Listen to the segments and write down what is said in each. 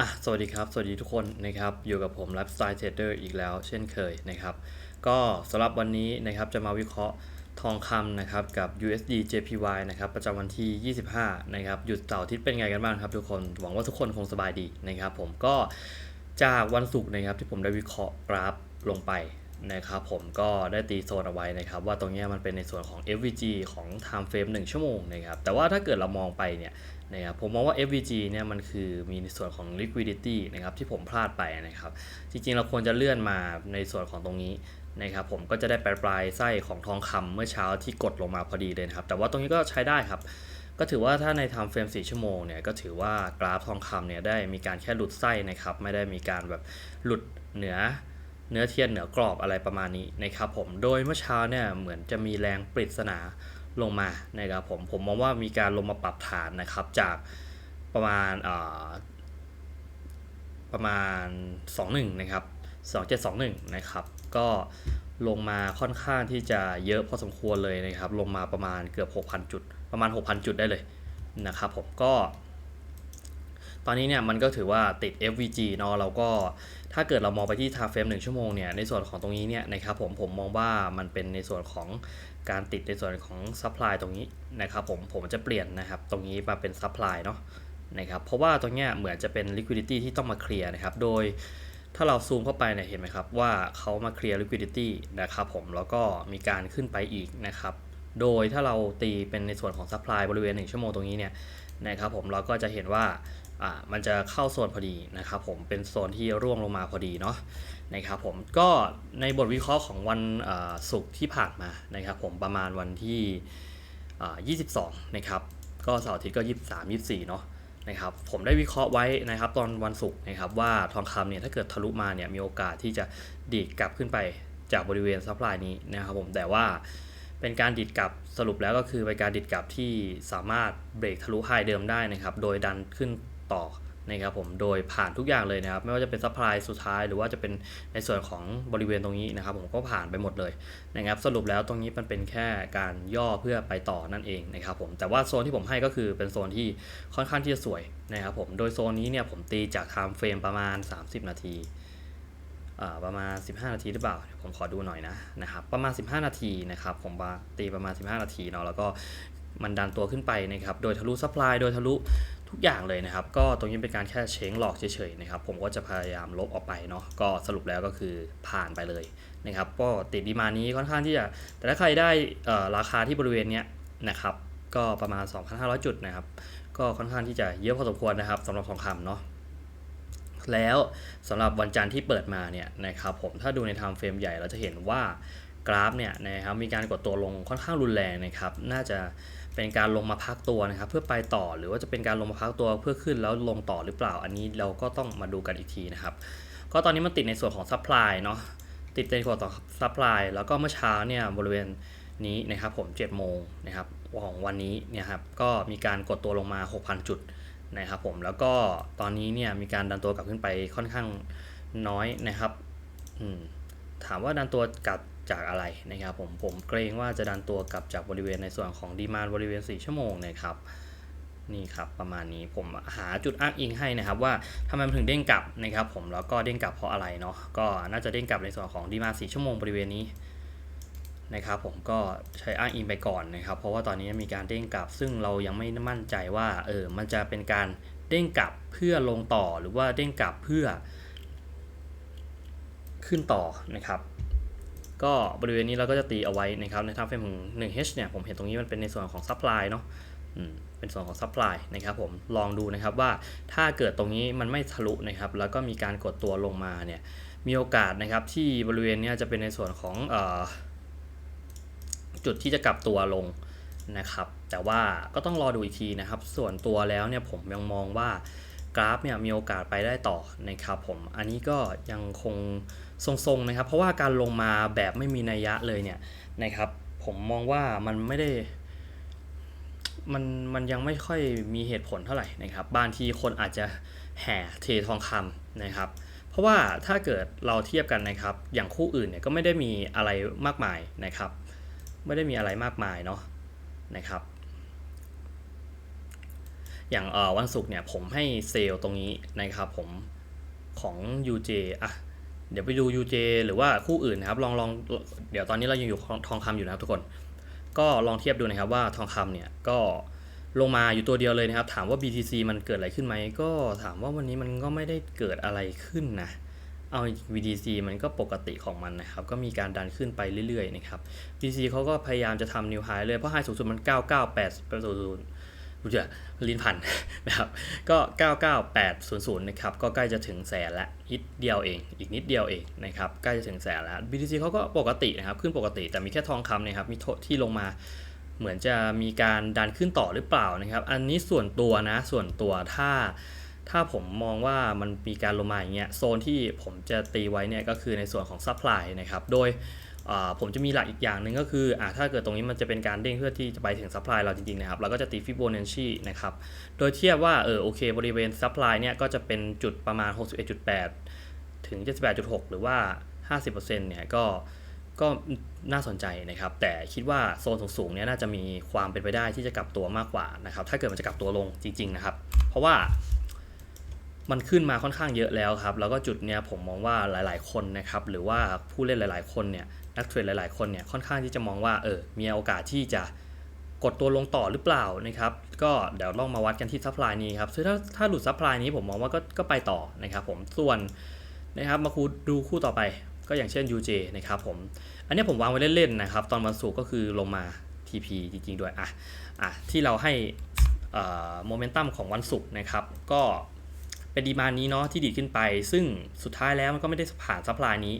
อะสวัสดีครับ สวัสดีทุกคนนะครับ อยู่กับผม Lifestyle Trader อีกแล้ว เช่นเคยนะครับ ก็สำหรับวันนี้นะครับจะมาวิเคราะห์ทองคำนะครับกับ USD JPY นะครับประจำวันที่ 25 นะครับ หยุดเสาร์อาทิตย์เป็นไงกันบ้างครับทุกคน หวังว่าทุกคนคงสบายดีนะครับ ผมก็จากวันศุกร์นะครับที่ผมได้วิเคราะห์กราฟลงไป นะครับผมก็ได้ตีโซนเอาไว้นะครับ ว่าตรงนี้มันเป็นในส่วนของ FVG ของ time frame 1 ชั่วโมงนะครับ แต่ว่าถ้าเกิดเรามองไปเนี่ยนะครับผมมองว่า FVG เนี่ยมันคือมีในส่วนของ liquidity นะครับที่ผมพลาดไปนะครับ จริงๆ เราควรจะเลื่อนมาในส่วนของตรงนี้นะครับผมก็จะได้ปลายปลายไส้ของทองคำเมื่อเช้าที่กดลงมาพอดีเลยนะครับแต่ว่าตรงนี้ก็ใช้ได้ครับ ก็ถือว่าถ้าใน time frame 4ชั่วโมงเนี่ยก็ถือว่ากราฟทองคำเนี่ยได้มีการแค่หลุดไส้นะครับไม่ได้มีการแบบหลุดเหนือ เนื้อเทียนเหนือกรอบอะไรประมาณนี้นะครับผมโดยเมื่อเช้าเนี่ยเหมือนจะมีแรงปริศนาลงมานะครับผมผมมองว่ามีการลงมาปรับฐานนะครับจากประมาณประมาณ 21 นะครับ 2721 นะครับ ก็ลงมาค่อนข้างที่จะเยอะพอสมควรเลยนะครับ ลงมาประมาณเกือบ 6,000 จุด ประมาณ 6,000 จุดได้เลยนะครับผมก็ ตอนนี้เนี่ยมันก็ถือว่าติด FVG เนาะเราก็ถ้าเกิดเรามองไปที่ time frame 1ชั่วโมงเนี่ยในส่วนของตรงนี้เนี่ยนะครับผมผมมองว่ามันเป็นในส่วนของการติดในส่วนของ supply ตรงนี้นะครับผมผมจะเปลี่ยนนะครับตรงนี้มาเป็น supply เนาะนะครับเพราะว่าตรงเนี้ยเหมือนจะเป็น liquidity ที่ต้องมาเคลียร์นะครับโดยถ้าเราซูมเข้าไปเนี่ยเห็นไหมครับว่าเขามาเคลียร์ liquidity นะครับผมแล้วก็มีการขึ้นไปอีกนะครับโดยถ้าเราตีเป็นในส่วนของ supply บริเวณ 1 ชั่วโมงตรงนี้เนี่ยนะครับผมเราก็จะเห็นว่า อ่ามันจะเข้าโซนพอดีนะครับผมเป็นโซนที่ร่วงลงมาพอดีเนาะนะครับผมก็ในบทวิเคราะห์ของวันศุกร์ที่ผ่านมานะครับผมประมาณวันที่ 22 นะครับ ก็เสาร์อาทิตย์ก็ 23 24 เนาะนะครับผมได้วิเคราะห์ไว้นะครับตอนวันศุกร์นะครับว่าทองคำเนี่ยถ้าเกิดทะลุมาเนี่ยมีโอกาสที่จะดีดกลับขึ้นไปจากบริเวณซัพพลายนี้นะครับผมแต่ว่าเป็นการดิดกลับสรุปแล้วก็คือเป็นการดิดกลับที่สามารถเบรกทะลุไฮเดิมได้นะครับ โดยดันขึ้น ต่อนะครับผมโดยผ่านทุกอย่างเลยนะครับ ไม่ว่าจะเป็นซัพพลายสุดท้าย หรือว่าจะเป็นในส่วนของบริเวณตรงนี้นะครับ ผมก็ผ่านไปหมดเลยนะครับ สรุปแล้วตรงนี้มันเป็นแค่การย่อเพื่อไปต่อนั่นเองนะครับผมแต่ว่าโซนที่ผมให้ก็คือเป็นโซนที่ค่อนข้างที่จะสวยนะครับผมโดยโซนนี้เนี่ยผมตีจากไทม์เฟรมประมาณ 30 นาทีประมาณ 15 นาทีหรือเปล่าเดี๋ยวผมขอดูหน่อยนะนะครับประมาณ 15 นาทีนะครับผมตีประมาณ 15 นาทีเนาะแล้วก็มันดันตัวขึ้นไปนะครับ โดยทะลุซัพพลาย โดยทะลุ ทุกอย่างเลยนะครับ ก็ตรงนี้เป็นการแค่เช้งหลอกเฉยๆนะครับ ผมก็จะพยายามลบออกไปเนาะก็สรุปแล้วก็คือผ่านไปเลยนะครับก็ติดดีมานี้ค่อนข้างที่จะแต่ถ้าใครได้ราคาที่บริเวณเนี้ยนะครับก็ประมาณ 2,500 จุดนะครับ ก็ค่อนข้างที่จะเยอะพอสมควรนะครับสำหรับทองคำเนาะแล้วสำหรับวันจันทร์ที่เปิดมาเนี่ยนะครับผมถ้าดูใน time frame ใหญ่เราจะเห็นว่ากราฟเนี่ยนะครับมีการกดตัวลงค่อนข้างรุนแรงนะครับ น่าจะ เป็นการลงมาพักตัวนะครับ เพื่อไปต่อหรือว่าจะเป็นการลงมาพักตัวเพื่อขึ้นแล้วลงต่อหรือเปล่า อันนี้เราก็ต้องมาดูกันอีกทีนะครับ ก็ตอนนี้มันติดในส่วนของ supply เนาะติดในส่วนของ supply แล้วก็เมื่อเช้าเนี่ยบริเวณนี้นะครับผม7โมงนะครับของวันนี้เนี่ยครับก็มีการกดตัวลงมา 6,000 จุดนะครับผมแล้วก็ตอนนี้เนี่ยมีการดันตัวกลับขึ้นไปค่อนข้างน้อยนะครับถามว่าดันตัวกลับ จากอะไรนะครับผมผมเกรงว่าจะดันตัวกลับจากบริเวณในส่วนของดีมานบริเวณ 4 ชั่วโมงนะครับนี่ครับประมาณนี้ผมหาจุดอ้างอิงให้นะครับว่าทำไมมันถึงเด้งกลับนะครับผมแล้วก็เด้งกลับเพราะอะไรเนาะก็น่าจะเด้งกลับในส่วนของดีมาน4ชั่วโมงบริเวณนี้นะครับผมก็ใช้อ้างอิงไปก่อนนะครับ เพราะว่าตอนนี้มีการเด้งกลับ ซึ่งเรายังไม่มั่นใจว่าเออมันจะเป็นการเด้งกลับเพื่อลงต่อหรือว่าเด้งกลับเพื่อขึ้นต่อนะครับ ก็บริเวณนี้เราก็จะตีเอาไว้นะครับในทางเฟรมของ 1H เนี่ยผมเห็นตรงนี้มันเป็นในส่วนของซัพพลายเนาะอืมเป็นส่วนของซัพพลายนะครับผมลองดูนะครับว่าถ้าเกิดตรงนี้มันไม่ทะลุนะครับแล้วก็มีการกดตัวลงมาเนี่ยมีโอกาสนะครับที่บริเวณนี้จะเป็นในส่วนของออจุดที่จะกลับตัวลงนะครับแต่ว่าก็ต้องรอดูอีกทีนะครับ ส่วนตัวแล้วเนี่ยผมยังมองว่ากราฟเนี่ยมีโอกาสไปได้ต่อนะครับผมอันนี้ก็ยังคง ทรงๆนะครับ เพราะว่าการลงมาแบบไม่มีนัยยะเลยเนี่ยนะครับ ผมมองว่ามันไม่ได้ มันมันยังไม่ค่อยมีเหตุผลเท่าไหร่นะครับบางทีคนอาจจะแห่เททองคำนะครับ เพราะว่าถ้าเกิดเราเทียบกันนะครับ อย่างคู่อื่นเนี่ยก็ไม่ได้มีอะไรมากมายนะครับ ไม่ได้มีอะไรมากมายเนาะนะครับอย่างเออวันศุกร์เนี่ยผมให้เซลล์ตรงนี้นะครับผมของ UJ อะ เดี๋ยวไปดู UJ หรือว่าคู่อื่นนะครับลองลองเดี๋ยวตอนนี้เรายังอยู่ทองคำอยู่นะครับทุกคน ก็ลองเทียบดูนะครับว่าทองคำเนี่ยก็ลงมาอยู่ตัวเดียวเลยนะครับ ถามว่า BTC มันเกิดอะไรขึ้นไหมก็ถามว่าวันนี้มันก็ไม่ได้เกิดอะไรขึ้นนะเอา BTC มันก็ปกติของมันนะครับ ก็มีการดันขึ้นไปเรื่อยๆนะครับ BTC เขาก็พยายามจะทำนิวไฮเลยเพราะไฮสูงสุดมัน 9 9 8 0 กูจะลิ้นพันนะครับ ก็ 99800 นะครับ ก็ใกล้จะถึงแสนละนิดเดียวเอง อีกนิดเดียวเองนะครับ ใกล้จะถึงแสนละ BTC เขาก็ปกตินะครับ ขึ้นปกติ แต่มีแค่ทองคำนะครับ มีที่ลงมาเหมือนจะมีการดันขึ้นต่อหรือเปล่านะครับ อันนี้ส่วนตัวนะ ส่วนตัวถ้าถ้าผมมองว่ามันมีการลงมาอย่างเงี้ย โซนที่ผมจะตีไว้เนี่ยก็คือในส่วนของซัพพลายนะครับ โดย ผมจะมีหลักอีกอย่างหนึ่งก็คืออถ้าเกิดตรงนี้มันจะเป็นการเด้งเพื่อที่จะไปถึงซัพพลายเราจริงๆนะครับ เราก็จะตีฟิโบนัชชีนะครับ โดยเทียบว่าเออโอเค บริเวณซัพพลายเนี่ยก็จะเป็นจุดประมาณ 61.8 ถึง 78.6 หรือว่า 50%เนี่ยก็ก็น่าสนใจนะครับ แต่คิดว่าโซนสูงๆเนี่ยน่าจะมีความเป็นไปได้ที่จะกลับตัวมากกว่านะครับ ถ้าเกิดมันจะกลับตัวลงจริง ๆ นะครับ เพราะว่า มันขึ้นมาค่อนข้างเยอะแล้วครับ แล้วก็จุดเนี้ยผมมองว่าหลาย ๆ คนนะครับ หรือว่าผู้เล่นหลาย ๆ คนเนี่ยนักเทรดหลาย ๆ คนเนี่ยค่อนข้างที่จะมองว่าเออมีโอกาสที่จะกดตัวลงต่อหรือเปล่านะครับ ก็เดี๋ยวลองมาวัดกันที่ซัพพลายนี้ครับซึ่งถ้าถ้าหลุดซัพพลายนี้ผมมองว่าก็ก็ไปต่อนะครับ ผมส่วนนะครับมาคูดูคู่ต่อไปก็อย่างเช่น UJ นะครับผม อันนี้ผมวางไว้เล่นๆนะครับ ตอนวันศุกร์ก็คือลงมา TP จริงๆด้วยอะอะที่เราให้โมเมนตัมของวันศุกร์นะครับ ก็ เป็นดีมานี้เนาะที่ดีขึ้นไป ซึ่งสุดท้ายแล้วมันก็ไม่ได้ผ่านซัพพลายนี้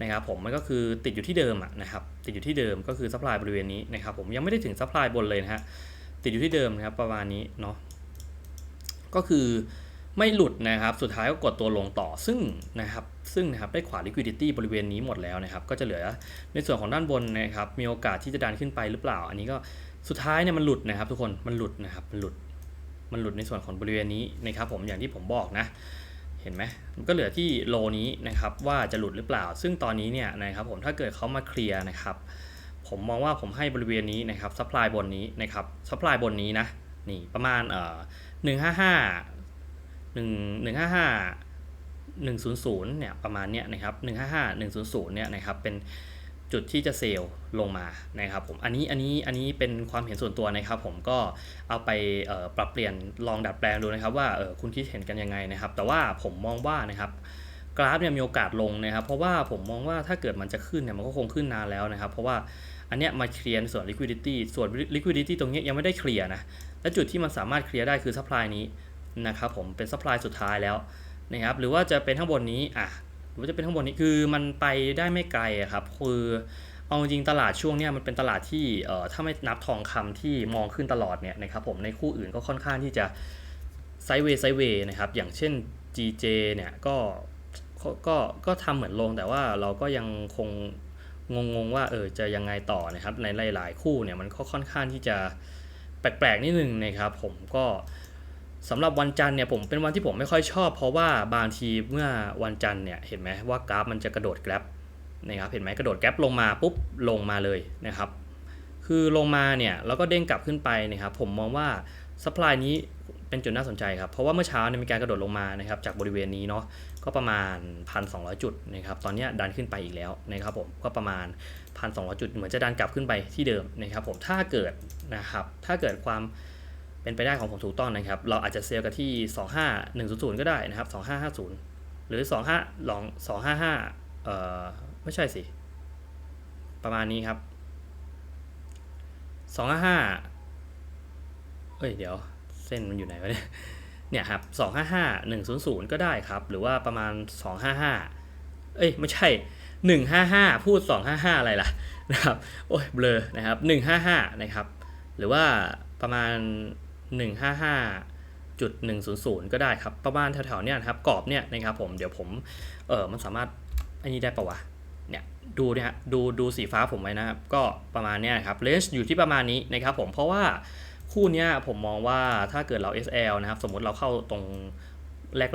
นะครับผมมันก็คือติดอยู่ที่เดิมอะนะครับติดอยู่ที่เดิมก็คือซัพพลายบริเวณนี้นะครับผมยังไม่ได้ถึงซัพพลายบนเลยนะฮะติดอยู่ที่เดิมนะครับประมาณนี้เนาะก็คือไม่หลุดนะครับสุดท้ายก็กดตัวลงต่อซึ่งนะครับซึ่งนะครับได้ขวา liquidity บริเวณนี้หมดแล้วนะครับก็จะเหลือในส่วนของด้านบนนะครับมีโอกาสที่จะดันขึ้นไปหรือเปล่า อันนี้ก็สุดท้ายเนี่ยมันหลุดนะครับทุกคนมันหลุดนะครับมันหลุด มันหลุดในส่วนของบริเวณนี้นะครับผมอย่างที่ผมบอกนะเห็นไหมมันก็เหลือที่โลนี้นะครับว่าจะหลุดหรือเปล่า ซึ่งตอนนี้เนี่ยนะครับผมถ้าเกิดเขามาเคลียร์นะครับผมมองว่าผมให้บริเวณนี้นะครับซัพพลายบนนี้นะครับซัพพลายบนนี้นะนี่ประมาณเอ่อหนึ่งห้าห้าหนึ่งหนึ่งห้าห้า100เนี่ยประมาณเนี้ยนะครับ155 100เนี่ยนะครับเป็น จุดที่จะเซลล์ลงมานะครับผมอันนี้อันนี้อันนี้เป็นความเห็นส่วนตัวนะครับ ผมก็เอาไปปรับเปลี่ยนลองดัดแปลงดูนะครับว่าคุณคิดเห็นกันยังไงนะครับ แต่ว่าผมมองว่านะครับกราฟเนี่ยมีโอกาสลงนะครับ เพราะว่าผมมองว่าถ้าเกิดมันจะขึ้นเนี่ยมันก็คงขึ้นนานแล้วนะครับ เพราะว่าอันเนี้ยมาเคลียร์ส่วน liquidity ส่วน liquidity ตรงนี้ยังไม่ได้เคลียร์นะและจุดที่มันสามารถเคลียร์ได้คือ supply นี้นะครับผมเป็น supply สุดท้ายแล้วนะครับหรือว่าจะเป็นข้างบนนี้อะ หรือว่าจะเป็นข้างบนนี้คือมันไปได้ไม่ไกลครับคือเอาจริงตลาดช่วงเนี้ยมันเป็นตลาดที่เอ่อถ้าไม่นับทองคำที่มองขึ้นตลอดเนี่ยนะครับผมในคู่อื่นก็ค่อนข้างที่จะไซเวไซเวนะครับอย่างเช่น GJ เนี่ยก็ก็ก็ทำเหมือนลงแต่ว่าเราก็ยังคงงงๆว่าเออจะยังไงต่อนะครับในหลาย ๆ คู่เนี่ยมันก็ค่อนข้างที่จะแปลกๆนิดนึงนะครับผมก็ สำหรับวันจันทร์เนี่ยผมเป็นวันที่ผมไม่ค่อยชอบ เพราะว่าบางทีเมื่อวันจันทร์เนี่ยเห็นไหมว่ากราฟมันจะกระโดดแกร็บนะครับเห็นไหมกระโดดแกร็บลงมาปุ๊บลงมาเลยนะครับ คือลงมาเนี่ยแล้วก็เด้งกลับขึ้นไปนะครับผมมองว่าสป라이นี้เป็นจุดน่าสนใจครับเพราะว่าเมื่อเช้าเนี่ยมีการกระโดดลงมานะครับจากบริเวณนี้เนาะก็ประมาณ 1,200 จุดนะครับตอนนี้ดันขึ้นไปอีกแล้วนะครับผมก็ประมาณ 1,200 จุดเหมือนจะดันกลับขึ้นไปที่เดิมนะครับผมถ้าเกิดนะครับถ้าเกิดความ เป็นไปได้ของผมถูกต้องนะครับ เราอาจจะเซลล์กันที่ 25100 ก็ได้นะครับ 2550 หรือ 25ลอง255 เอ่อ ไม่ใช่สิ ประมาณนี้ครับ 255 เอ้ย เดี๋ยว เส้นมันอยู่ไหนวะเนี่ย เนี่ยครับ 255 100 ก็ได้ครับ หรือว่าประมาณ 255 เอ้ย ไม่ใช่ 155 พูด 255 อะไรล่ะ นะครับ โอ้ย เบลอ นะครับ 155 นะครับ หรือว่าประมาณ 155จุด100 ก็ได้ครับ ประมาณแถวๆเนี้ยครับกรอบเนี่ยนะครับผมเดี๋ยวผมเออมันสามารถอันนี้ได้ปะวะเนี่ยดูเนี่ยดูดูสีฟ้าผมไว้นะครับ ก็ประมาณเนี้ยครับเลนส์อยู่ที่ประมาณนี้นะครับผมเพราะว่าคู่เนี้ยผมมองว่าถ้าเกิดเรา SL นะครับ สมมติเราเข้าตรง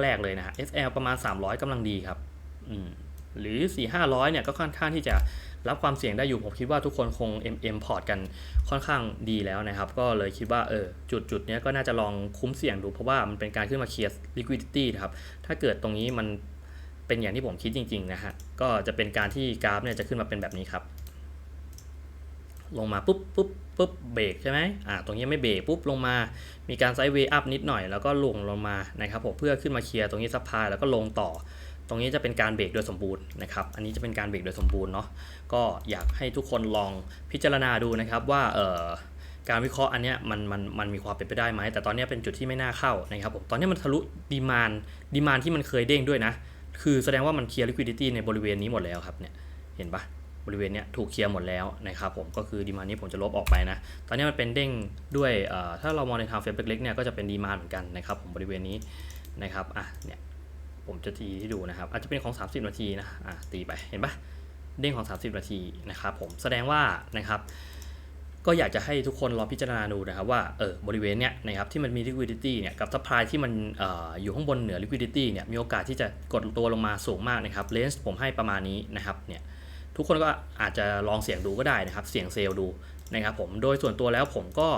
แรก ๆ เลยนะฮะ SL ประมาณ 300กำลังดีครับ อืมหรือ 4 500 เนี่ยก็ค่อนข้างที่จะ รับความเสี่ยงได้อยู่ ผมคิดว่าทุกคนคง MM พอร์ตกันค่อนข้างดีแล้วนะครับ ก็เลยคิดว่าเออจุดจุดนี้ก็น่าจะลองคุ้มเสี่ยงดู เพราะว่ามันเป็นการขึ้นมาเคลียร์ liquidity นะครับ ถ้าเกิดตรงนี้มันเป็นอย่างที่ผมคิดจริงๆนะฮะ ก็จะเป็นการที่กราฟเนี่ยจะขึ้นมาเป็นแบบนี้ครับ ลงมาปุ๊บปุ๊บปุ๊บเบรกใช่ไหมอ่า ตรงนี้ไม่เบรกปุ๊บลงมา มีการไซด์เวย์อัพนิดหน่อย แล้วก็ลงลงมานะครับผมเพื่อขึ้นมาเคลียร์ตรงนี้ซัพพลายแล้วก็ลงต่อ ตรงนี้จะเป็นการเบรกโดยสมบูรณ์นะครับ อันนี้จะเป็นการเบรกโดยสมบูรณ์เนาะ ก็อยากให้ทุกคนลองพิจารณาดูนะครับว่าเอ่อการวิเคราะห์อันเนี้ยมันมันมันมีความเป็นไปได้ไหม แต่ตอนนี้เป็นจุดที่ไม่น่าเข้านะครับผม ตอนนี้มันทะลุดีมานดีมานที่มันเคยเด้งด้วยนะ คือแสดงว่ามันเคลียร์ liquidity ในบริเวณนี้หมดแล้วครับเนี่ย เห็นปะบริเวณเนี้ยถูกเคลียร์หมดแล้วนะครับผม ก็คือดีมานนี้ผมจะลบออกไปนะ ตอนนี้มันเป็นเด้งด้วยเอ่อถ้าเรามองในทางเฟรมเล็กๆเนี่ยก็จะเป็นดีมานเหมือนกันนะครับผมบริเวณนี้นะครับ อะ เนี่ย ผมจะตีให้ดูนะครับ อาจจะเป็นของ 30 นาทีนะอะตีไปเห็นปะเด้งของ 30 นาทีนะครับผมแสดงว่านะครับ ก็อยากจะให้ทุกคนรอพิจารณาดูนะครับว่าเออบริเวณเนี้ยนะครับที่มันมี liquidity เนี่ยกับ supply ที่มันอออยู่ข้างบนเหนือ liquidity เนี่ยมีโอกาสที่จะกดตัวลงมาสูงมากนะครับ range ผมให้ประมาณนี้นะครับเนี่ยทุกคนก็อาจจะลองเสี่ยงดูก็ได้นะครับ เสี่ยงเซลล์ดูนะครับผมโดยส่วนตัวแล้วผมก็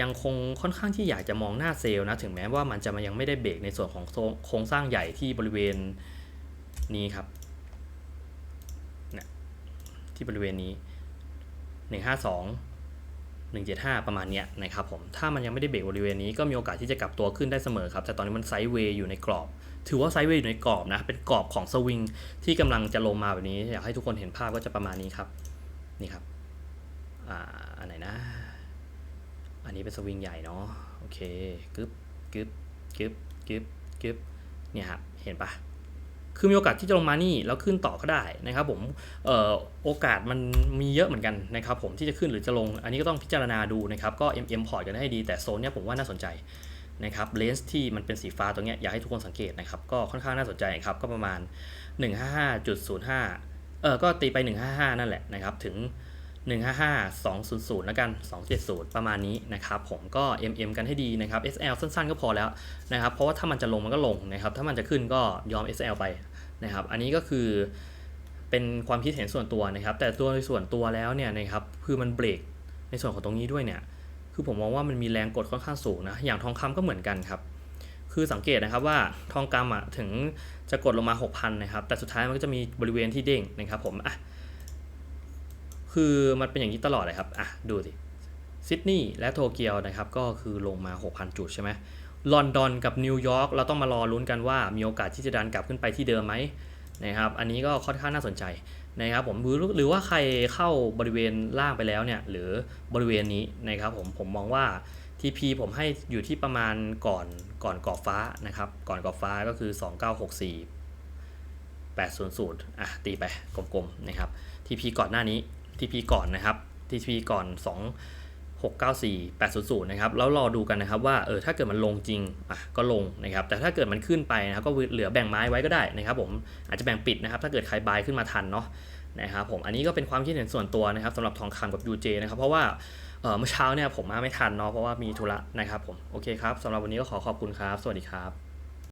ยังคงค่อนข้างที่อยากจะมองหน้าเซลล์นะ ถึงแม้ว่ามันจะมายังไม่ได้เบรกในส่วนของโครงสร้างใหญ่ที่บริเวณนี้ครับเนี่ยที่บริเวณนี้ 152 175 ประมาณเนี้ยนะครับผม ถ้ามันยังไม่ได้เบรกบริเวณนี้ก็มีโอกาสที่จะกลับตัวขึ้นได้เสมอครับ แต่ตอนนี้มันไซด์เวย์อยู่ในกรอบ ถือว่าไซด์เวย์อยู่ในกรอบนะ เป็นกรอบของสวิงที่กำลังจะลงมาแบบนี้ อยากให้ทุกคนเห็นภาพก็จะประมาณนี้ครับ นี่ครับ อ่า อันไหนนะ อันนี้เป็นสวิงใหญ่เนาะโอเคกึบกึบกึบกึบกึบเนี่ยครับเห็นปะคือมีโอกาสที่จะลงมานี่แล้วขึ้นต่อก็ได้นะครับผมออโอกาสมันมีเยอะเหมือนกันนะครับผมที่จะขึ้นหรือจะลง อันนี้ก็ต้องพิจารณาดูนะครับก็ MM พอร์ตกันให้ดีแต่โซนเนี้ยผมว่าน่าสนใจนะครับเลนส์ที่มันเป็นสีฟ้าตรงเนี้ยอยากให้ทุกคนสังเกตนะครับก็ค่อนข้างน่าสนใจครับก็ประมาณ 155.05เออก็ตีไป 155 นั่นแหละนะครับถึง 155 200 แล้วกัน 270 ประมาณนี้นะครับผมก็ MM กันให้ดีนะครับ SL สั้นๆ ก็พอแล้วนะครับเพราะว่าถ้ามันจะลงมันก็ลงนะครับถ้ามันจะขึ้นก็ยอม SL ไปนะครับอันนี้ก็คือเป็นความคิดเห็นส่วนตัวนะครับ แต่ตัวในส่วนตัวแล้วเนี่ยนะครับคือมันเบรกในส่วนของตรงนี้ด้วยเนี่ยคือผมมองว่ามันมีแรงกดค่อนข้างสูงนะอย่างทองคำก็เหมือนกันครับคือสังเกตนะครับว่าทองคำอะถึงจะกดลงมา 6,000นะครับแต่สุดท้ายมันก็จะมีบริเวณที่เด้งนะครับผมอะ คือมันเป็นอย่างนี้ตลอดเลยครับ อะ ดูสิซิดนีย์และโตเกียวนะครับ ก็คือลงมา 6,000 จุดใช่ไหมลอนดอนกับนิวยอร์กเราต้องมารอลุ้นกันว่ามีโอกาสที่จะดันกลับขึ้นไปที่เดิมไหมนะครับ อันนี้ก็ค่อนข้างน่าสนใจนะครับผมหรือหรือว่าใครเข้าบริเวณล่างไปแล้วเนี่ยหรือบริเวณนี้นะครับผมผมมองว่า TP ผมให้อยู่ที่ประมาณก่อนก่อนกรอบฟ้านะครับ ก่อนกรอบฟ้าก็คือ 2964 800อะตีไปกลมๆนะครับ TP ก่อนหน้านี้ TP ก่อนนะครับ TP ก่อน 2 694 800นะครับแล้วรอดูกันนะครับว่าเออถ้าเกิดมันลงจริงอะก็ลงนะครับแต่ถ้าเกิดมันขึ้นไปนะครับก็เหลือแบ่งไม้ไว้ก็ได้นะครับผมอาจจะแบ่งปิดนะครับถ้าเกิดใครบายขึ้นมาทันเนาะนะครับผมอันนี้ก็เป็นความคิดเห็นส่วนตัวนะครับสำหรับทองคำกับ UJ นะครับเพราะว่าเออเมื่อเช้าเนี่ยผมมาไม่ทันเนาะเพราะว่ามีธุระนะครับผมโอเคครับสำหรับวันนี้ก็ขอขอบคุณครับ สวัสดีครับ